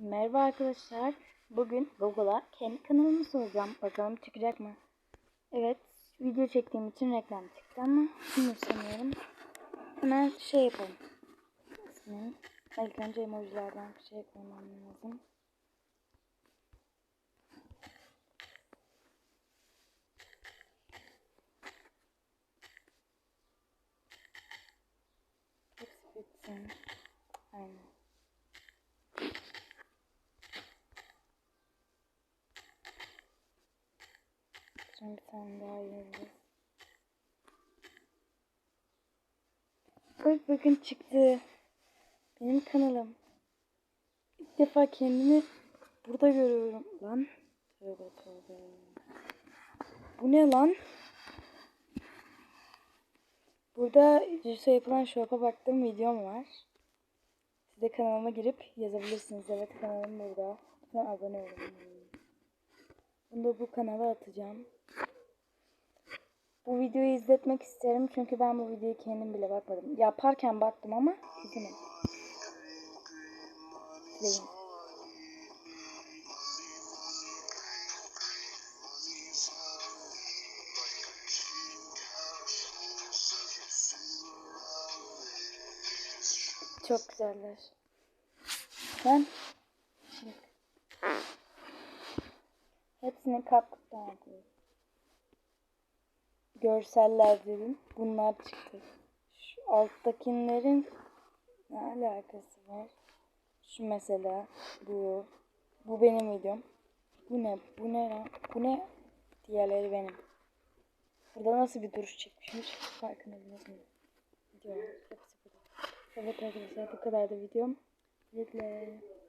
Merhaba arkadaşlar. Bugün Google'a kendi kanalımı soracağım. Bakalım çıkacak mı? Evet. Video çektiğim için reklam çıktı ama sanıyorum. Hemen şey yapalım. İsmini. İlk önce emojilerden bir şey koymam lazım. Hepsi bitsin. Aynen. Şimdi bir tane daha yazıyoruz. Bak bakın çıktı. Benim kanalım. İlk defa kendimi burada görüyorum. Lan. Tövbe tövbe. Bu ne lan? Burada Jisoo yapılan shop'a baktığım videom var. Siz de kanalıma girip yazabilirsiniz. Evet kanalım burada. Lütfen abone olun. Bunu da bu kanala atacağım. Bu videoyu izletmek isterim çünkü ben bu videoyu kendim bile bakmadım. Yaparken baktım ama izlemedim. İzleyin. Çok güzeller. Ben hepsini kapkuttan yapıyorum. Görseller dedim. Bunlar çıktı. Şu alttakilerin ne alakası var? Şu mesela bu. Bu benim videom. Bu ne? Bu ne? Bu ne? Diğerleri benim. Burada nasıl bir duruş çekmişim hiç farkında hepsi burada. Evet arkadaşlar bu kadar da videom. Güle.